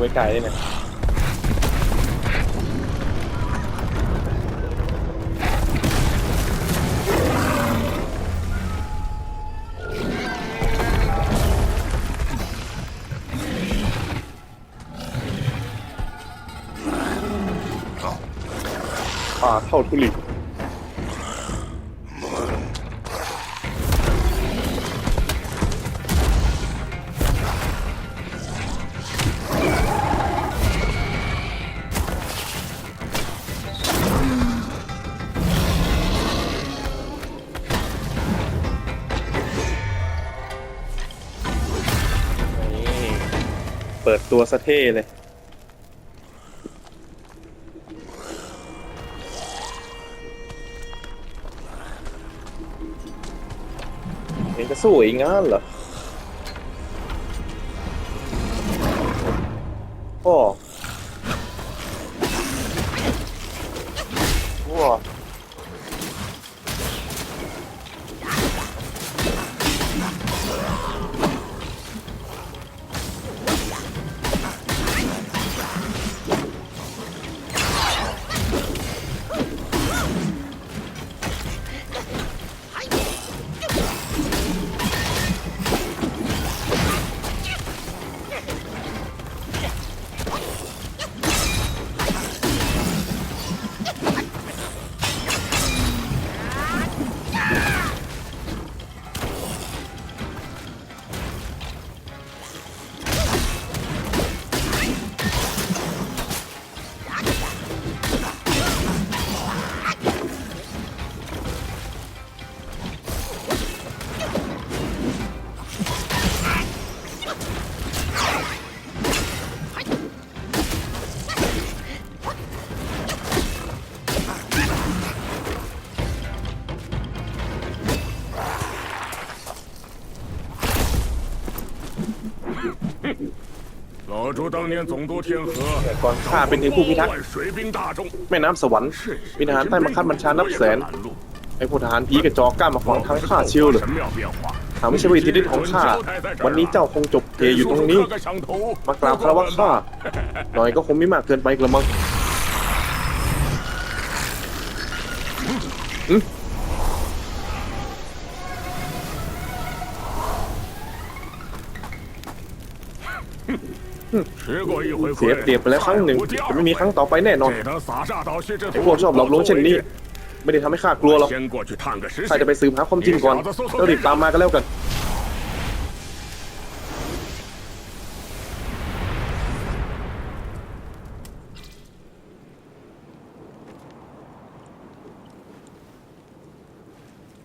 ว้ไกลเลยเนี่ยป่าเท่าทุลิ เปิดตัวสะเท่เลย เองจะสู้อีกงั้นเหรอโอ้ว้า 老朱当年总督天河， แต่ก่อนข้าเป็นถึงผู้พิทักษ์ 万水兵大众， แม่น้ำสวรรค์มีทหารใต้บังคับบัญชานับแสน ไอ้พวกทหารผีกระจอกกล้ามาขวางทางข้าเชียวเหรอ 神妙变化。 หากไม่ใช่วิธีฤทธิ์ของข้า วันนี้เจ้าคงจบเทอยู่ตรงนี้ 个响头， มากราบคารวะข้า หน่อยก็คงไม่มากเกินไปกระมัง เสียเปรียบไปแล้วครั้งหนึ่งจะไม่มีครั้งต่อไปแน่นอนไอ้พวกชอบหลอกลวงเช่นนี้ ไม่ได้ทำให้ข้ากลัวหรอกข้าจะไปสืบหาความจริงก่อนแล้วรีบตามมาก็แล้วกัน